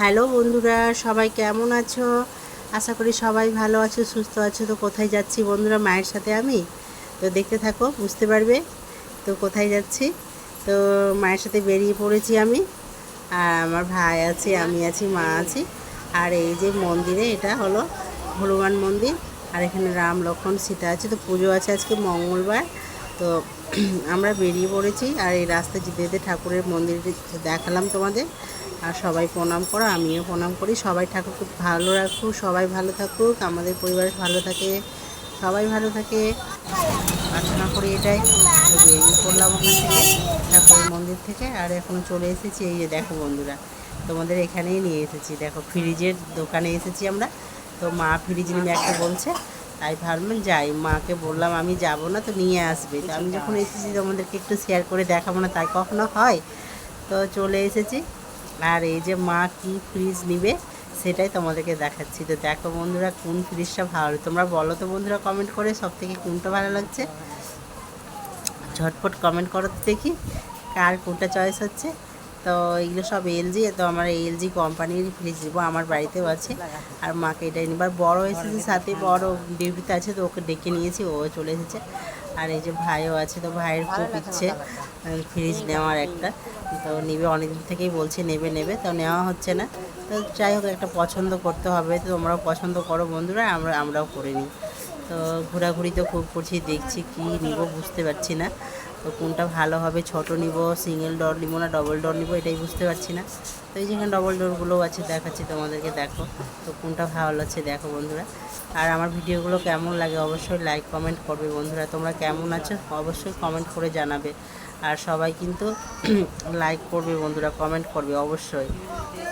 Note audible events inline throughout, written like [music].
Hello বন্ধুরা, সবাই কেমন আছো? আশা করি সবাই ভালো আছো, সুস্থ আছো। তো কোথায় যাচ্ছি বন্ধুরা? মায়ের সাথে আমি। তো দেখতে থাকো, বুঝতে পারবে? তো কোথায় যাচ্ছি? তো মায়ের সাথে বেরিয়ে পড়েছি আমি। আর আমার ভাই আছে, আমি আছি, মা আছি। আর এই যে মন্দিরে, এটা হলো হনুমান মন্দির। আর এখানে রাম, লক্ষ্মণ, সীতা আছে। তো পুজো আছে আজকে মঙ্গলবার। তো আমরা বেরিয়ে পড়েছি। আর এই রাস্তায় যেতে যেতে ঠাকুরের মন্দিরটি দেখালাম তোমাদের। আর সবাই প্রণাম করো, আমিও প্রণাম করি। সবাই ঠাকুর খুব ভালো রাখুক সবাই ভালো থাকুক, আমাদের পরিবার ভালো থাকে, সবাই ভালো থাকে। প্রার্থনা করি এটাই। পড়লাম ওখান থেকে, ঠাকুরের মন্দির থেকে, আর এখন চলে এসেছি, এই যে দেখো বন্ধুরা, তোমাদের এখানেই নিয়ে এসেছি। দেখো ফ্রিজের দোকানে এসেছি আমরা, তো মা ফ্রিজ নিয়ে একটা বলছে, তাই ভাবলাম যাই, মাকে বললাম আমি যাব না তো নিয়ে আসবে। তো আমি যখন এসেছি তোমাদেরকে একটু শেয়ার করে দেখাবো না, তাই কখনো হয়। তো চলে এসেছি। আর এই যে মা কি ফ্রিজ নিবে, সেটাই তোমাদেরকে দেখাচ্ছি। তো দেখো বন্ধুরা, কোন ফ্রিজটা ভালো তোমরা বলো তো বন্ধুরা কমেন্ট করে সব থেকে কোনটা ভালো লাগছে। ঝটপট কমেন্ট করো তো দেখি, কার কোনটা চয়েস হচ্ছে। তো এগুলো সব এলজি তো আমার এলজি কোম্পানির ফ্রিজ দিব আমার বাড়িতেও আছে। আর মাকে এটাই নিবার বড় এসেছে, সাথে বড় ডিউটিতে আছে, তো ওকে ডেকে নিয়েছি, ও চলে এসেছে। আর এই যে ভাইও আছে তো ভাইয়ের খুব ইচ্ছে ফ্রিজ নেওয়ার একটা। তো নেবে অনেকদিন থেকেই বলছে নেবে নেবে। তো নেওয়া হচ্ছে না। তো যাই হোক একটা পছন্দ করতে হবে। তো তোমরাও পছন্দ করো বন্ধুরা আমরা আমরাও করে নিই। তো ঘোরাঘুরি তো খুব করছি দেখছি কি নিব বুঝতে পারছি না। তো কোনটা ভালো হবে, ছোট নিব সিঙ্গেল ডোর নিব না ডবল ডোর নিব, এটাই বুঝতে পারছি না। তো এই যেখানে ডবল ডোরগুলোও আছে, দেখাচ্ছি তোমাদেরকে, দেখো। তো কোনটা ভালো লাগছে দেখো বন্ধুরা। আর আমার ভিডিওগুলো কেমন লাগে অবশ্যই লাইক কমেন্ট করবে বন্ধুরা। তোমরা কেমন আছো অবশ্যই কমেন্ট করে জানাবে। আর সবাই কিন্তু [clears throat] লাইক করবে বন্ধুরা কমেন্ট করবে অবশ্যই।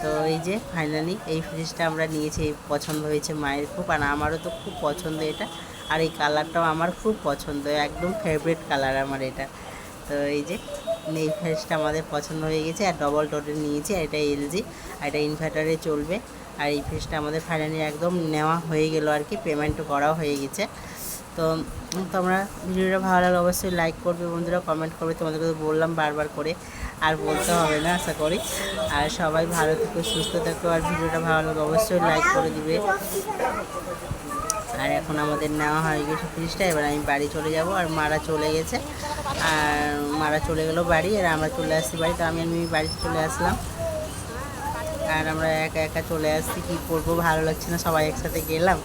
তো এই যে ফাইনালি এই ফ্রিজটা আমরা নিয়েছি পছন্দ হয়েছে মায়ের খুব। আর আমারও তো খুব পছন্দ এটা। আর এই কালারটাও আমার খুব পছন্দ, একদম ফেভারিট কালার আমার এটা। তো এই যে, এই ফ্রিজটা আমাদের পছন্দ হয়ে গেছে, আর ডবল ডোরের নিয়েছি, আর এটা এলজি আর এটা ইনভার্টারে চলবে। আর এই ফ্রিজটা আমাদের ফাইনালি একদম নেওয়া হয়ে গেল আর কি পেমেন্টও করাও হয়ে গেছে। তো তোমরা ভিডিওটা ভালো লাগলে অবশ্যই লাইক করবে, বন্ধুরা কমেন্ট করবে তোমাদেরকে তো বললাম বারবার করে, আর বলতে হবে না, আশা করি। আর সবাই ভালো থেকো, সুস্থ থেকো, আর ভিডিওটা ভালো লাগলে অবশ্যই লাইক করে দিবে। আর এখন আমাদের নেওয়া হয়ে গেছে ফ্রিজটা এবার আমি বাড়ি চলে যাব আর মারা চলে গেছে। আর মারা চলে গেলো বাড়ি, আর আমরা চলে আসছি বাড়ি তো আমি আমি বাড়িতে চলে আসলাম। আর আমরা একা একা চলে আসছি, কী করব, ভালো লাগছে না, সবাই একসাথে গেলাম।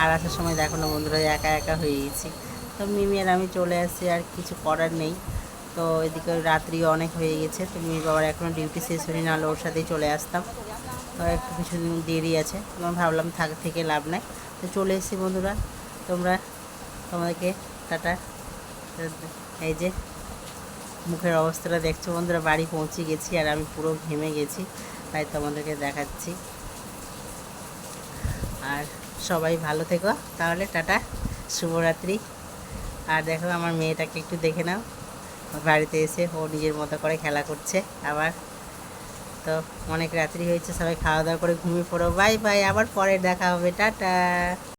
আর আসার সময় দেখো না বন্ধুরা, একা একা হয়ে গেছি। তো মিমি আর আমি চলে আসছি, আর কিছু করার নেই। তো এদিকে রাত্রি অনেক হয়ে গেছে। তো বাবার এখনও ডিউটি শেষ হয়নি, নাহলে ওর সাথেই চলে আসতাম। তো একটু কিছু দেরি আছে তোমার ভাবলাম থাক, থেকে লাভ নাই। তো চলে এসেছি বন্ধুরা, তোমরা তোমাদেরকে টাটা। এই যে মুখের অবস্থাটা দেখছ বন্ধুরা, বাড়ি পৌঁছে গেছি আর আমি পুরো ঘেমে গেছি, তাই তোমাদেরকে দেখাচ্ছি। আর সবাই ভালো থেকো, তাহলে টাটা, শুভরাত্রি। আর দেখো আমার মেয়েটাকে একটু দেখে নাও। বাড়িতে এসে ও নিজের মতো করে খেলা করছে আবার। তো অনেক রাত্রি হয়েছে, সবাই খাওয়া দাওয়া করে ঘুমিয়ে পড়ো। বাই বাই, আবার পরে দেখা হবে। টাটা।